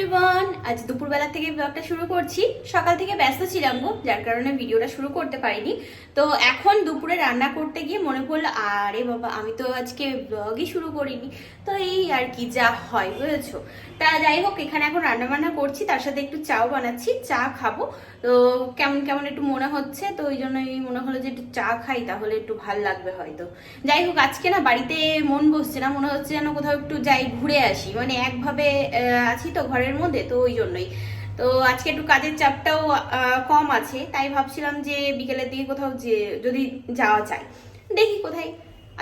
Everyone আজ দুপুরবেলা থেকে ব্লগটা শুরু করছি। সকাল থেকে ব্যস্ত ছিলাম গো, যার কারণে ভিডিওটা শুরু করতে পারিনি। তো এখন দুপুরে রান্না করতে গিয়ে মনে পড়ল, আরে বাবা, আমি তো আজকে ব্লগই শুরু করিনি। তো এই আর কি যা হয়, বুঝেছ? তা যাই হোক, এখানে এখন রান্না বান্না করছি, তার সাথে একটু চাও বানাচ্ছি, চা খাব। তো কেমন কেমন একটু মনে হচ্ছে, তো ওই জন্যই মনে হলো যে একটু চা খাই, তাহলে একটু ভালো লাগবে হয়তো। যাই হোক, আজকে না বাড়িতে মন বসছে না, মনে হচ্ছে যেন কোথাও একটু যাই ঘুরে আসি। মানে একভাবে আছি তো ঘরের মধ্যে, তো ওই জন্যই। তো আজকে একটু কাজের চাপটাও কম আছে, তাই ভাবছিলাম যে বিকেলের দিকে কোথাও যে, যদি যাওয়া যায়, দেখি কোথায়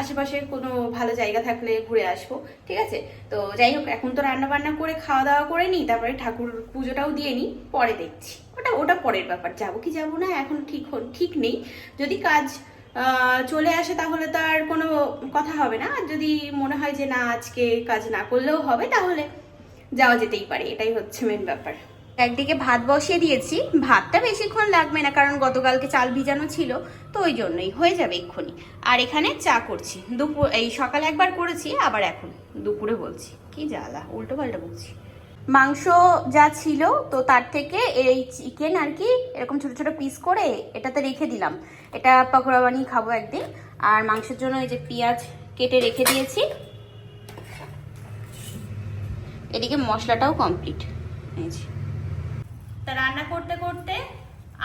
আশেপাশে কোনো ভালো জায়গা থাকলে ঘুরে আসব, ঠিক আছে? তো যাই হোক, এখন তো রান্না বান্না করে খাওয়া দাওয়া করে নিই, তারপরে ঠাকুর পুজোটাও দিয়ে নিই, পরে দেখছি। ওটা ওটা পরের ব্যাপার, যাব কি যাব না, এখন ঠিক ঠিক নেই। যদি কাজ চলে আসে তাহলে তো আর কোনো কথা হবে না, আর যদি মনে হয় যে না, আজকে কাজ না করলেও হবে, তাহলে যাওয়া যেতেই পারে, এটাই হচ্ছে মেন ব্যাপার। একদিকে ভাত বসিয়ে দিয়েছি, ভাতটা বেশিক্ষণ লাগবে না, কারণ গতকালকে চাল ভিজানো ছিল, তো ওই জন্যই, হয়ে যাবে এক্ষুনি। আর এখানে চা করছি, দুপুর, এই সকালে একবার করেছি, আবার এখন, দুপুরে বলছি, কি জ্বালা উল্টো পাল্টা বলছি মাংস যা ছিল, তো তার থেকে এই চিকেন আর কি, এরকম ছোট ছোট পিস করে এটাতে রেখে দিলাম। এটা পকোড়া বানিয়ে খাব একদিন, আর মাংসের জন্য এই যে পেঁয়াজ কেটে রেখে দিয়েছি এদিকে মশলাটাও কমপ্লিট তা রান্না করতে করতে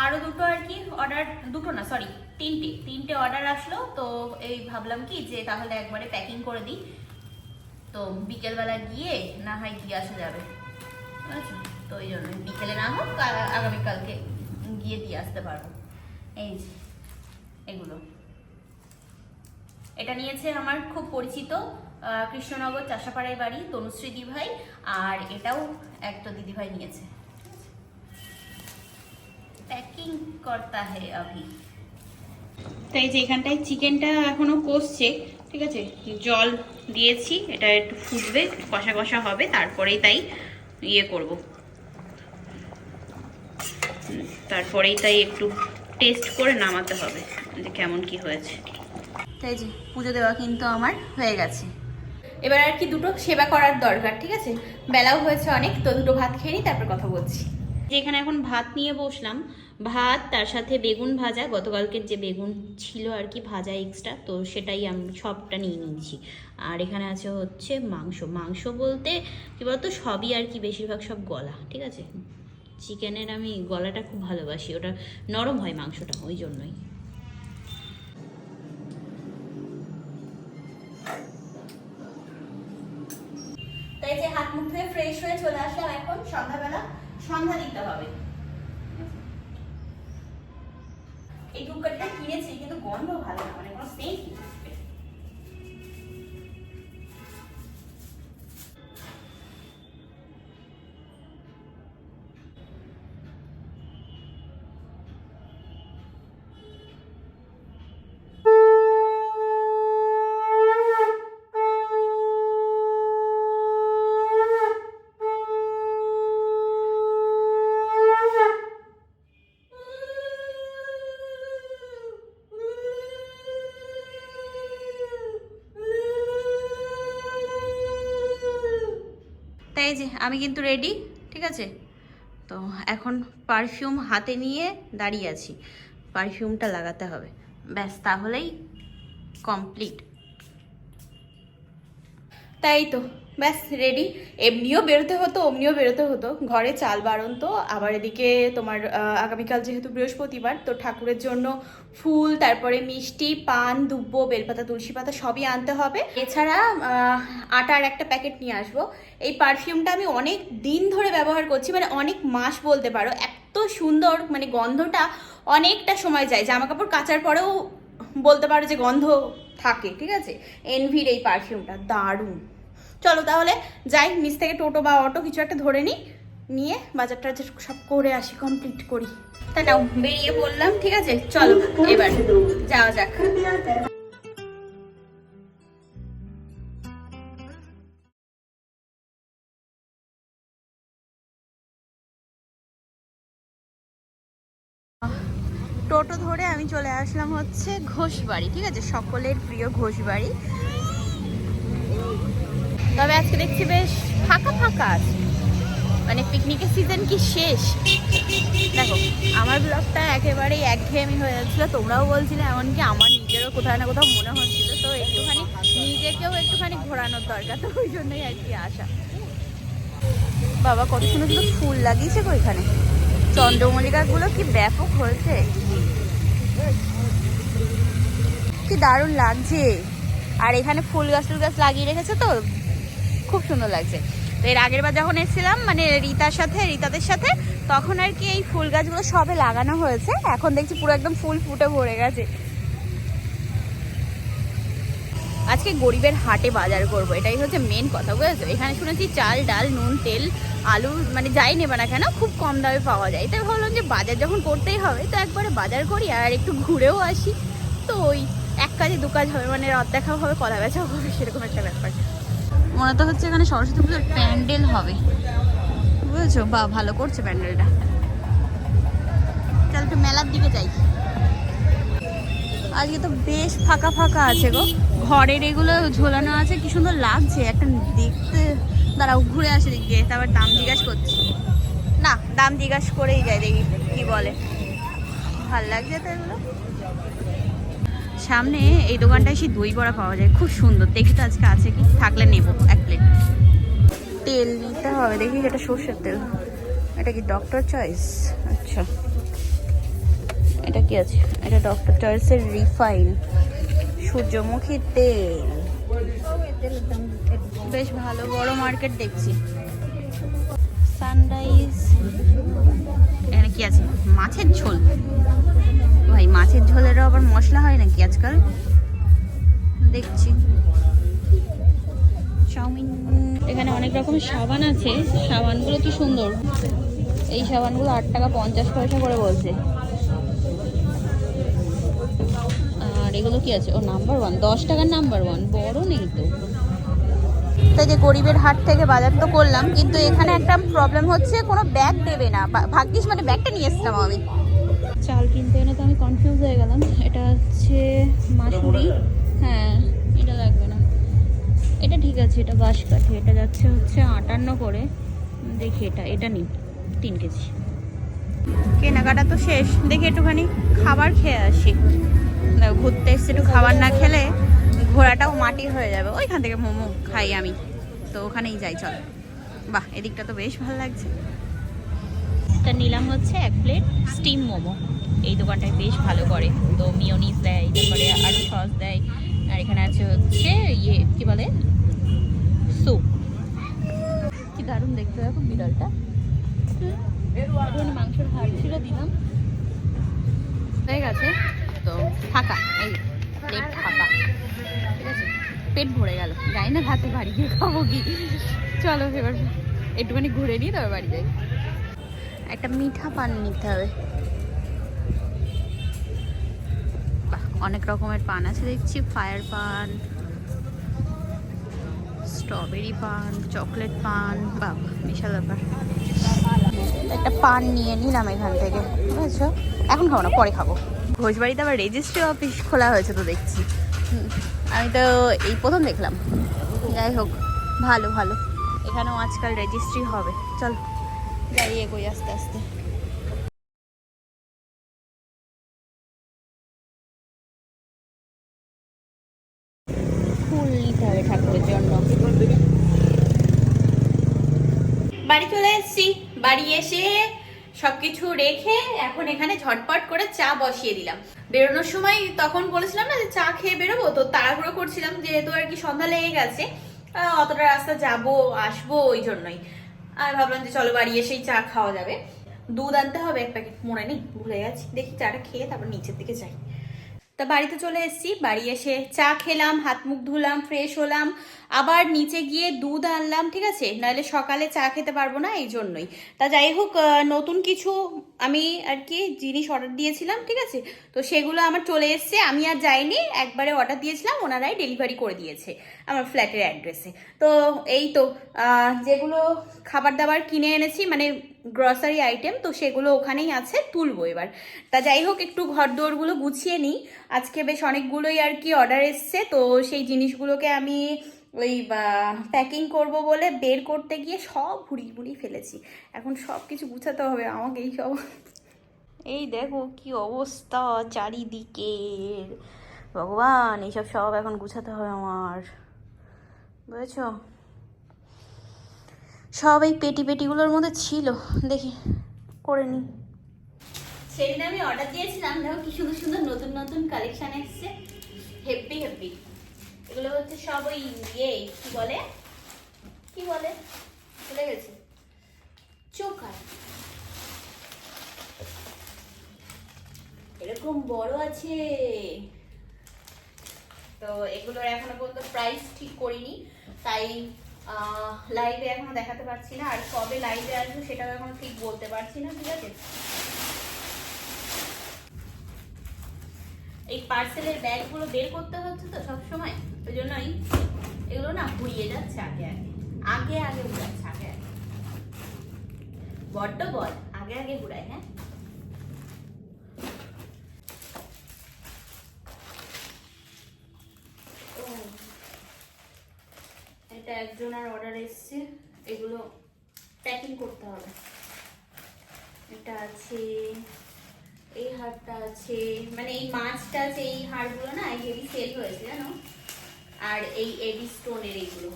আরও দুটো আর কি অর্ডার দুটো না সরি তিনটে তিনটে অর্ডার আসলো। তো এই ভাবলাম কি যে তাহলে একবারে প্যাকিং করে দিই। তো বিকেলবেলা গিয়ে না হয় গিয়ে আসা যাবে? তো ওই জন্য বিকেলে না হোক আগামীকালকে গিয়ে দিয়ে আসতে পারব। এই এগুলো। এটা নিয়েছে আমার খুব পরিচিত কৃষ্ণনগর চাষাপাড়ায় বাড়ি তনুশ্রী দিভাই আর এটাও একটা দিদিভাই নিয়েছে। প্যাকিং করতা হে আভি। তাই যে এখানটায় চিকেনটা এখনও কষছে ঠিক আছে? জল দিয়েছি এটা একটু ফুটবে কষা কষা হবে তারপরেই তাই ইয়ে করব। তারপরেই তাই একটু টেস্ট করে নামাতে হবে যে কেমন কি হয়েছে। তাই যে পুজো দেওয়া কিন্তু আমার হয়ে গেছে। এবার আর কি দুটো সেবা করার দরকার, ঠিক আছে? বেলাও হয়েছে অনেক, তো দুটো ভাত খেয়ে নিই তারপর কথা বলছি। যেখানে এখন ভাত নিয়ে বসলাম, ভাত, তার সাথে বেগুন ভাজা গতকালকের যে বেগুন ছিল আর কি ভাজা এক্সট্রা তো সেটাই আমি সবটা নিয়ে নিয়েছি। আর এখানে আছে হচ্ছে মাংস। মাংস বলতে, কি বলতো, সবই আর কি বেশিরভাগ সব গলা, ঠিক আছে? চিকেনের আমি গলাটা খুব ভালোবাসি, ওটা নরম হয় মাংসটা, ওই জন্যই। ফ্রেশ হয়ে চলে আসলাম এখন, সন্ধ্যাবেলা। সন্ধ্যা দিতে হবে। এই ধূপকাঠিটা কিনেছি, কিন্তু গন্ধ ভালো না মানে কোনো সেন্ট তাই আমি কিন্তু রেডি ঠিক আছে? তো এখন পারফিউম হাতে নিয়ে দাঁড়িয়ে আছি। পারফিউমটা লাগাতে হবে। ব্যাস, তাহলেই কমপ্লিট তাই তো। ব্যাস রেডি এমনিও বেরোতে হতো, অমনিও বেরোতে হতো। ঘরে চাল বারণ তো, আবার এদিকে তোমার আগামীকাল যেহেতু বৃহস্পতিবার, তো ঠাকুরের জন্য ফুল, তারপরে মিষ্টি, পান, দুব্বো, বেলপাতা, তুলসী পাতা সবই আনতে হবে। এছাড়া আটার একটা প্যাকেট নিয়ে আসব। এই পারফিউমটা আমি অনেক দিন ধরে ব্যবহার করছি মানে অনেক মাস বলতে পারো। এত সুন্দর মানে গন্ধটা অনেকটা সময় যায়। জামা কাপড় কাচার পরেও বলতে পারো যে গন্ধ থাকে, ঠিক আছে? এনভির এই পারফিউমটা দারুণ। চলো তাহলে যাই, নিচ থেকে টোটো বা অটো কিছু একটা ধরে নিই নিয়ে বাজার টাজার সব করে আসি কমপ্লিট করি। তা নাও, বেরিয়ে বললাম ঠিক আছে? চলো, এবার যাওয়া যাক। টোটো ধরে আমি চলে আসলাম হচ্ছে ঘোষবাড়ি, ঠিক আছে? সকলের প্রিয় ঘোষবাড়ি। তবে আজকে দেখছি বেশ ফাঁকা ফাঁকা আছে। মানে পিকনিকের সিজন কি শেষ? দেখো, আমার ব্লগটা একেবারেই একঘেয়েমি হয়ে যাচ্ছিল। তোমরাও বলছিলে, এমনকি আমার নিজেরও কোথাও না কোথাও মনে হচ্ছিল। তো একটুখানি নিজেকেও একটুখানি ঘোরানোর দরকার। তো ওই জন্যই আর কি আসা। বাবা কত সুন্দর সুন্দর ফুল লাগিয়েছে গো এখানে। চন্দ্রমল্লিকাগুলো কি ব্যাপক হয়েছে। কি দারুণ লাগছে। আর এখানে ফুল গাছ টুল গাছ লাগিয়ে রেখেছে তো। খুব সুন্দর লাগছে। তো এর আগের বার যখন এসেছিলাম মানে রীতার সাথে, রীতাদের সাথে, তখন আর কি এই ফুল গাছগুলো সবে লাগানো হয়েছে। এখন দেখছি পুরো একদম ফুল ফুটে ভরে গেছে। আজকে গরিবের হাটে বাজার করব, এটাই হচ্ছে মেন কথা, বুঝেছ? এখানে শুনেছি চাল, ডাল, নুন, তেল, আলু মানে যাই নেবে না কেন, খুব কম দামে পাওয়া যায়। তাই ভাবলাম যে বাজার যখন করতেই হবে, তো একবারে বাজার করি আর একটু ঘুরেও আসি। তো ওই এক কাজে দু কাজ হবে মানে রদ দেখা হবে কলা বেচাও হবে, সেরকম একটা ব্যাপার। মনে তো হচ্ছে এখানে সরস্বতী পুজোর প্যান্ডেল হবে। বুঝেছ? বা ভালো করছে প্যান্ডেলটা। চল একটু মেলার দিকে যাই। আজকে তো বেশ ফাঁকা ফাঁকা আছে গো। ঘরের এগুলো ঝোলানো আছে। কি সুন্দর লাগছে। একটা দেখতে। দাঁড়াও, ঘুরে আসে দিক দিয়ে। তারপর দাম জিজ্ঞাসা করছি। না, দাম জিজ্ঞাসা করেই যায় দেখি কি বলে। ভালো লাগছে তো এগুলো? সামনে এই দোকানটায় সেই দই বড়া পাওয়া যায়। খুব সুন্দর। দেখি তো আজকে আছে কি? থাকলে নেব এক প্লেট তেল নিতে হবে। দেখি এটা সর্ষের তেল। এটা কি ডক্টর চয়েস আচ্ছা। এটা কি আছে? এটা ডক্টর চয়েসের রিফাইন সূর্যমুখী তেল। বেশ ভালো বড় মার্কেট দেখছি। সানরাইজ এখানে কি আছে? মাছের ঝোল। ভাই মাছের ঝোলেরও আবার মশলা হয় নাকি আজকাল? দেখছি। চাউমিন। এখানে অনেক রকমের সাবান আছে। সাবানগুলো কি সুন্দর। এই সাবানগুলো আট টাকা পঞ্চাশ পয়সা করে বলছে। আর এগুলো কি আছে? ও নাম্বার ওয়ান দশ টাকার নাম্বার ওয়ান বড় নেই তো। যে গরিবের হাট থেকে বাজার তো করলাম কিন্তু এখানে একটা প্রবলেম হচ্ছে কোনো ব্যাগ দেবে না। ভাগ্যিস মানে ব্যাগটা নিয়ে এসছিলাম আমি। চাল কিনতে এনে তো আমি কনফিউজ হয়ে গেলাম। এটা হচ্ছে মাসুরি। হ্যাঁ এটা লাগবে না। এটা ঠিক আছে এটা বাঁশকাঠি এটা যাচ্ছে হচ্ছে আটান্ন করে। দেখি এটা এটা নিন তিন কেজি। কেনাকাটা তো শেষ। দেখি একটুখানি খাবার খেয়ে আসি। ঘুরতে এসছে একটু খাবার না খেলে ঘোরাটাও মাটি হয়ে যাবে। ওইখান থেকে মোমো খাই আমি। তো ওখানেই যাই, চল। বাহ, এদিকটা তো বেশ ভালো লাগছে। এটা নিলাম হচ্ছে এক প্লেট স্টিম মোমো। এই দোকানটায় বেশ ভালো করে। তো মিওনিস দেয়, তারপরে আলু সস দেয়, আর এখানে আছে হচ্ছে ইয়ে কি বলে? স্যুপ। কি দারুণ দেখতে দেখো বিড়ালটা। মাংসের হাড় ছিল দিলাম। হয়ে গেছে। তো ফাঁকা এই। প্লেট ফাঁকা ঠিক আছে? পেট ভরে গেল। যাই না রাতে বাড়ি গিয়ে খাব কি? চলো এবার একটুখানি ঘুরে নিয়ে তবে বাড়ি যাই। একটা মিঠা পান নিতে হবে। অনেক রকমের পান আছে দেখছি। ফায়ার পান, স্ট্রবেরি পান, চকলেট পান, বাহ, বিশাল ব্যাপার। একটা পান নিয়ে নিলাম এখান থেকে, বুঝেছ? এখন খাব না, পরে খাব। ভোজবাড়িতে আবার রেজিস্ট্রি অফিস খোলা হয়েছে তো দেখছি। আমি তো এই প্রথম দেখলাম। যাই হোক, ভালো ভালো। এখানেও আজকাল রেজিস্ট্রি হবে। চল যাই এগোই আস্তে আস্তে। ফুল নিতে হবে ঠাকুরের জন্য। বাড়ি চলে এসেছি। বাড়ি এসে সবকিছু রেখে এখন এখানে ঝটপট করে চা বসিয়ে দিলাম। বেরোনোর সময় তখন বলেছিলাম না যে চা খেয়ে বেরোবো, তো তাড়াহুড়ো করছিলাম, যেহেতু আর কি সন্ধ্যা লেগে গেছে অতটা রাস্তা যাব, আসব ওই জন্যই। আর ভাবলাম যে চলো বাড়ি এসেই চা খাওয়া যাবে। দুধ আনতে হবে, এক প্যাকেট মনে নেই, ভুলে গেছি। দেখি চাটা খেয়ে তারপর নিচের দিকে যাই। তা বাড়িতে চলে এসেছি। বাড়ি এসে চা খেলাম, হাত মুখ ধুলাম ফ্রেশ হলাম, আবার নিচে গিয়ে দুধ আনলাম, ঠিক আছে? নাহলে সকালে চা খেতে পারব না, এই জন্যই। তা যাই হোক নতুন কিছু আমি আর কি জিনিস অর্ডার দিয়েছিলাম, ঠিক আছে? তো সেগুলো আমার চলে এসছে, আমি আর যাইনি, একবারে অর্ডার দিয়েছিলাম, ওনারাই ডেলিভারি করে দিয়েছে আমার ফ্ল্যাটের অ্যাড্রেসে তো এই তো যেগুলো খাবার দাবার কিনে এনেছি মানে গ্রসারি আইটেম তো সেগুলো ওখানেই আছে, তুলবো এবার। তা যাই হোক, একটু ঘর দোরগুলো গুছিয়ে নিই। আজকে বেশ অনেকগুলোই আর কি অর্ডার এসছে, তো সেই জিনিসগুলোকে আমি ওই প্যাকিং করব বলে বের করতে গিয়ে সব ভুড়ি ভুড়ি ফেলেছি। এখন সব কিছু গুছাতে হবে আমাকে এই সব। এই দেখো কি অবস্থা চারিদিকের ভগবান, এইসব সব এখন গুছাতে হবে আমার। বুঝেছ? সব এই পেটি পেটিগুলোর মধ্যে ছিল। দেখি, করে নি। সেদিন আমি অর্ডার দিয়েছিলাম, দেখো কি সুন্দর সুন্দর নতুন নতুন কালেকশন এসছে। হেপি হেপি এগুলো হচ্ছে সব ওই ইয়ে কি বলে? কি বলে? ভুলে গেছি। চোকার এরকম বড় আছে। তো এগুলোর এখনও পর্যন্ত প্রাইস ঠিক করিনি। তাই লাইভে এখনও দেখাতে পারছি না। আর কবে লাইভে আসব সেটাও এখনও ঠিক বলতে পারছি না, ঠিক আছে? এই পার্সেলের ব্যাগগুলো বের করতে হচ্ছে তো সব সময় ওই জন্যই এগুলো না ঘুরিয়ে যাচ্ছে আগে আগে। আগে আগে ঘুরাচ্ছে, আগে আগে। বড্ড বল, আগে আগে ঘুরায় হ্যাঁ ও, এটা একজনের অর্ডার এসছে, এগুলো প্যাকিং করতে হবে। এটা আছে, এই হারটা আছে মানে এই মাছটা আছে, এই হারগুলো না হেভি সেল হয়েছে, জানো? আর এই এডি স্টোনের এইগুলো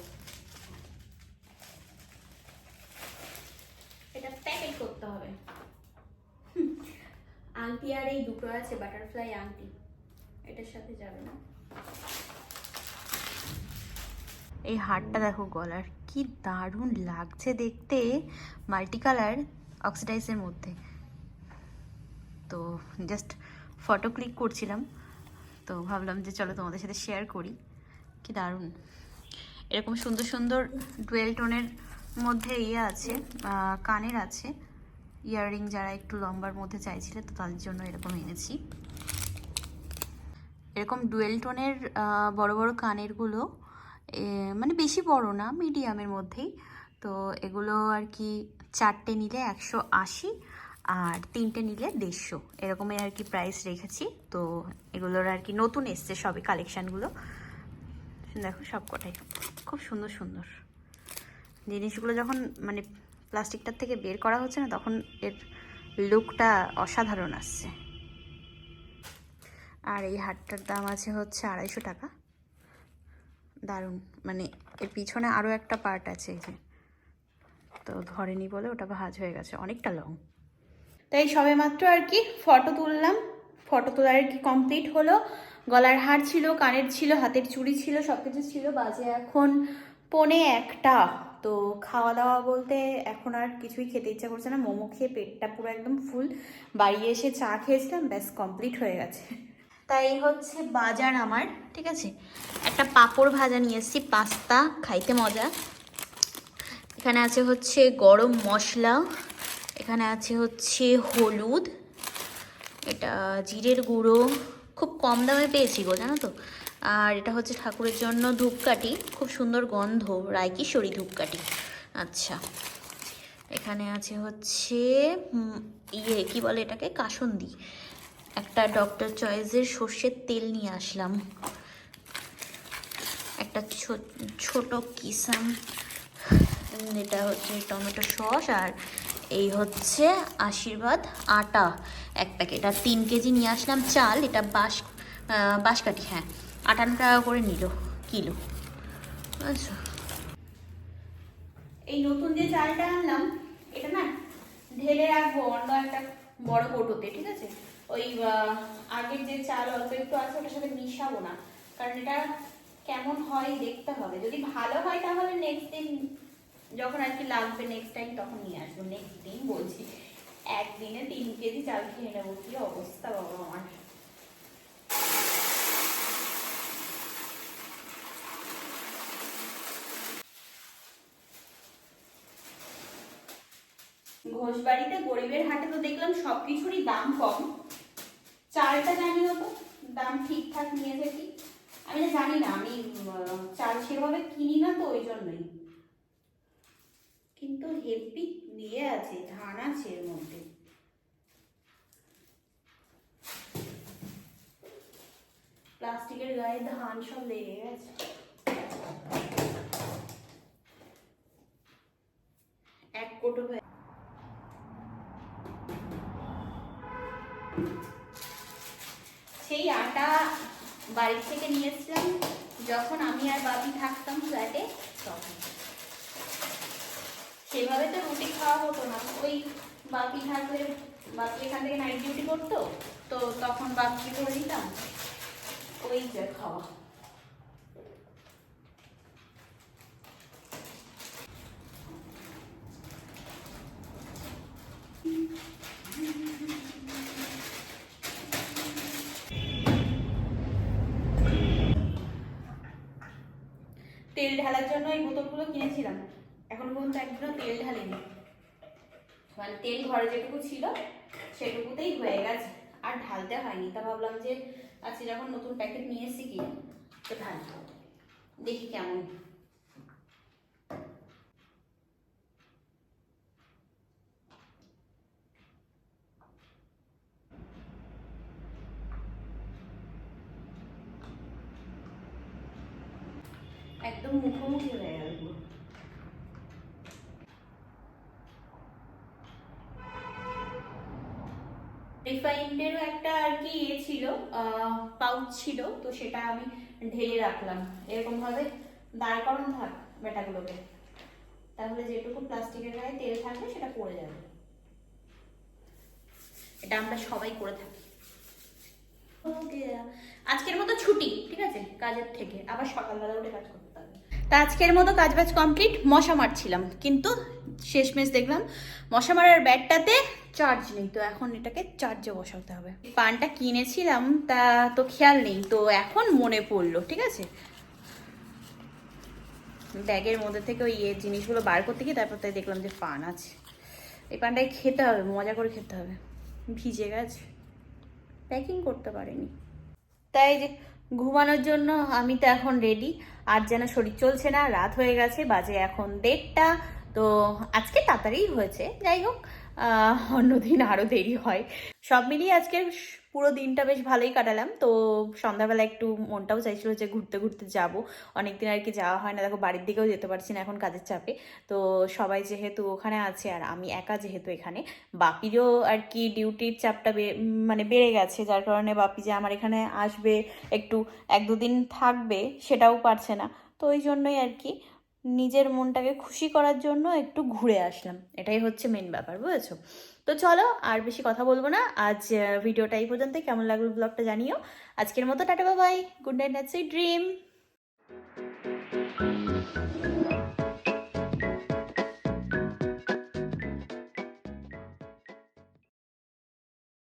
এটা প্যাকেট করতে হবে। আংটি আর এই দুটো আছে বাটারফ্লাই আংটি। এটার সাথে যাবে না। এই হারটা দেখো গলার কি দারুণ লাগছে দেখতে মাল্টি কালার অক্সিডাইজের মধ্যে। তো জাস্ট ফটো ক্লিক করছিলাম, তো ভাবলাম যে চলো তোমাদের সাথে শেয়ার করি। কি দারুণ। এরকম সুন্দর সুন্দর ডুয়েল টোনের মধ্যে ইয়ে আছে কানের আছে। ইয়াররিং যারা একটু লম্বার মধ্যে চাইছিলে, তো তাদের জন্য এরকম এনেছি। এরকম ডুয়েল টোনের বড় বড় কানেরগুলো মানে বেশি বড় না, মিডিয়ামের মধ্যেই। তো এগুলো আর কি চারটে নিলে একশো আশি আর তিনটে নিলে দেড়শো। এরকমই আর কি প্রাইস রেখেছি। তো এগুলোর আর কি নতুন এসছে সবই কালেকশানগুলো দেখো সব কটাই। খুব সুন্দর সুন্দর। জিনিসগুলো যখন মানে প্লাস্টিকটার থেকে বের করা হচ্ছে না, তখন এর লুকটা অসাধারণ আসছে। আর এই হারটার দাম আছে হচ্ছে আড়াইশো টাকা। দারুণ। মানে এর পিছনে আরও একটা পার্ট আছে এই যে। তো ধরেনি বলে ওটা ভাজ হয়ে গেছে। অনেকটা লং তাই সবে মাত্র আর কি ফটো তুললাম। ফটো তোলার কি কমপ্লিট হলো? গলার হার ছিল, কানের ছিল, হাতের চুড়ি ছিল সব কিছু ছিল। বাজে এখন পনে একটা। তো খাওয়া দাওয়া বলতে এখন আর কিছুই খেতে ইচ্ছা করছে না। মোমো খেয়ে পেটটা পুরো একদম ফুল বাড়ি এসে চা খেয়েছিলাম, ব্যাস কমপ্লিট হয়ে গেছে। তাই হচ্ছে বাজার আমার, ঠিক আছে? একটা পাঁপড় ভাজা নিয়ে এসেছি, পাস্তা, খাইতে মজা। এখানে আছে হচ্ছে গরম মশলা, এখানে আছে হচ্ছে হলুদ, এটা জিরের গুঁড়ো, খুব কম দামে পেয়েছি গো, জানো তো? আর এটা হচ্ছে ঠাকুরের জন্য ধূপকাঠি, খুব সুন্দর গন্ধ, রায়কিশোরী ধূপকাঠি। আচ্ছা এখানে আছে হচ্ছে ইয়ে কি বলে এটাকে? কাসন্দি। একটা ডক্টর চয়েসের সর্ষের তেল নিয়ে আসলাম। একটা ছোট কিসাম এটা হচ্ছে টমেটো সস আর এই হচ্ছে আশীর্বাদ আটা এক প্যাকেট আর তিন কেজি নিয়ে আসলাম চাল, এটা বাঁশ বাঁশকাঠি হ্যাঁ। আটান্ন টাকা করে নিল, কিলো। আচ্ছা এই নতুন যে চালটা আনলাম, এটা না ঢেলে রাখব অন্য একটা বড় কৌটোতে, ঠিক আছে? ওই আগের যে চাল অল্প একটু আছে, ওটার সাথে মিশাবো না। কারণ এটা কেমন হয় দেখতে হবে। যদি ভালো হয় তাহলে নেক্সট দিন যখন আর কি লাগবে নেক্সট টাইম তখন নিয়ে আসব। নেক্সট দিন বলছি, একদিনে তিন কেজি চাল খেয়ে নেব। কি অবস্থা বাবা আমার। ঘোষবাড়িতে গরিবের হাটে তো দেখলাম সব কিছুরই দাম কম। চালটা জানি না তো দাম ঠিকঠাক নিয়ে থাকি আমি জানি না, আমি চাল সেভাবে কিনি না তো, ওই জন্যই। কিন্তু হেভি নিয়ে আছে, ধান আছে এর মধ্যে। প্লাস্টিকের গায়ে ধান সব লেগে গেছে। এক কোটো সেই আটা বাড়ির থেকে নিয়ে এসেছিলাম। যখন আমি আর বাবি থাকতাম ফ্ল্যাটে তখন। সেভাবে তো রুটি খাওয়া হতো না। ওই বাপি থাকলে বাপি এখান থেকে নাইট ডিউটি করতো, তো তখন বাপকে ধরে দিতাম? ওই খাওয়া। তেল ঢালার জন্য এই বোতলগুলো কিনেছিলাম। এখন পর্যন্ত একদিনও তেল ঢালিনি। মানে তেল ঘরে যেটুকু ছিল, সেটুকুতেই হয়ে গেছে। আর ঢালতে হয়নি। তা ভাবলাম যে আজকে যখন নতুন প্যাকেট নিয়ে এসেছি কি তো ঢাল দেখি কেমন একদম মুখোমুখি হয়ে গেল পুরো। রিফাইন্ডেরও একটা আর কি ইয়ে ছিল পাউচ ছিল, তো সেটা আমি ঢেলে রাখলাম। এরকম ভাবে দাঁড় করানো থাক বেটাগুলোকে তাহলে যেটুকু প্লাস্টিকের গায়ে তেল থাকবে, সেটা পড়ে যাবে। এটা আমরা সবাই করে থাকি। আজকের মতো ছুটি, ঠিক আছে? কাজের থেকে। আবার সকালবেলা উঠে কাজ করতে তা আজকের মতো কাজ বাজ কমপ্লিট মশা মারছিলাম, কিন্তু শেষমেশ দেখলাম মশা মারার ব্যাটটাতে চার্জ নেই। তো এখন এটাকে চার্জে বসাতে হবে। পানটা কিনেছিলাম, তা তো খেয়াল নেই। তো এখন মনে পড়ল, ঠিক আছে? ব্যাগের মধ্যে থেকে ওই ইয়ে জিনিসগুলো বার করতে গিয়ে তারপর তাই দেখলাম যে পান আছে। এই পানটাই খেতে হবে, মজা করে খেতে হবে। ভিজে গেছে। প্যাকিং করতে পারিনি। তাই যে ঘুমানোর জন্য আমি তো এখন রেডি আর যেন শরীর চলছে না, রাত হয়ে গেছে, বাজে এখন দেড়টা। তো আজকে তাড়াতাড়ি হয়েছে, যাই হোক। অন্যদিন আরও দেরি হয়। সব মিলিয়ে আজকের পুরো দিনটা বেশ ভালোই কাটালাম। তো সন্ধ্যাবেলা একটু মনটাও চাইছিল যে ঘুরতে ঘুরতে যাব। অনেকদিন আর কি যাওয়া হয় না। দেখো বাড়ির দিকেও যেতে পারছি না এখন কাজের চাপে। তো সবাই যেহেতু ওখানে আছে আর আমি একা যেহেতু এখানে, বাপিরও আর কি ডিউটির চাপটা মানে বেড়ে গেছে। যার কারণে বাপি যে আমার এখানে আসবে, একটু এক দুদিন থাকবে, সেটাও পারছে না। তো ওই জন্যই আর কি নিজের মনটাকে খুশি করার জন্য একটু ঘুরে আসলাম। এটাই হচ্ছে মেন ব্যাপার, বুঝেছ? তো চলো, আর বেশি কথা বলব না। আজ ভিডিওটা এই পর্যন্ত। কেমন লাগল ব্লগটা জানিও। আজকের মতো tata Babai good night night dream